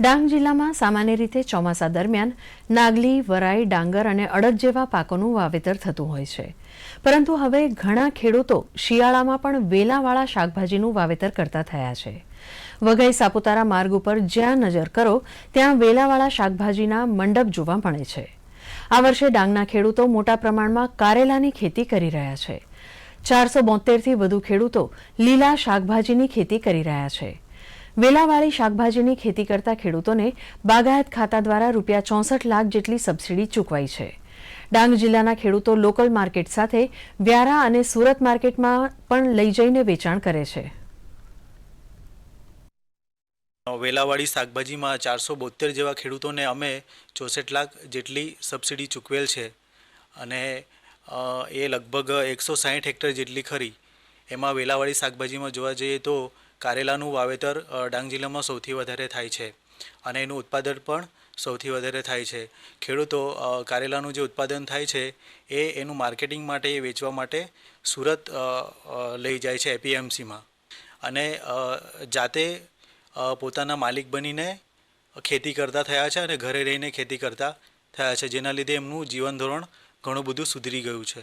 ડાંગ જિલ્લામાં સામાન્ય રીતે ચોમાસા દરમિયાન નાગલી, વરાઈ, ડાંગર અને અડદ જેવા પાકોનું વાવેતર થતું હોય છે. પરંતુ હવે ઘણા ખેડૂતો શિયાળામાં પણ વેલાવાળા શાકભાજીનું વાવેતર કરતા થયા છે. વઘઈ સાપુતારા માર્ગ ઉપર જ્યાં નજર કરો, ત્યાં વેલાવાળા શાકભાજીના મંડપ જોવા મળે છે. આ વર્ષે ડાંગના ખેડૂતો મોટા પ્રમાણમાં કારેલાની ખેતી કરી રહ્યા છે. ચારસો બોતેરથી વધુ ખેડૂતો લીલા શાકભાજીની ખેતી કરી રહ્યા છે. વેલાવાળી શાકભાજીની ખેતી કરતા ખેડૂતોને બાગાયત ખાતા દ્વારા રૂપિયા ચોસઠ લાખ જેટલી સબસિડી ચૂકવાઈ છે. ડાંગ જિલ્લાના ખેડૂતો લોકલ માર્કેટ સાથે વ્યારા અને સુરત માર્કેટમાં પણ લઈ જઈને વેચાણ કરે છે. વેલાવાળી શાકભાજીમાં ચારસો બોતેર જેવા ખેડૂતોને અમે ચોસઠ લાખ જેટલી સબસિડી ચૂકવેલ છે અને એ લગભગ એકસો સાહીઠ હેક્ટર જેટલી ખરી. એમાં વેલાવાળી શાકભાજીમાં જોવા જઈએ તો કારેલાનું વાવેતર ડાંગ જિલ્લામાં સૌથી વધારે થાય છે અને એનું ઉત્પાદન પણ સૌથી વધારે થાય છે. ખેડૂતો કારેલાનું જે ઉત્પાદન થાય છે એ એનું માર્કેટિંગ માટે, એ વેચવા માટે સુરત લઈ જાય છે એપીએમસીમાં. અને જાતે પોતાના માલિક બનીને ખેતી કરતા થયા છે અને ઘરે રહીને ખેતી કરતા થયા છે, જેના લીધે એમનું જીવન ધોરણ ઘણું બધું સુધરી ગયું છે.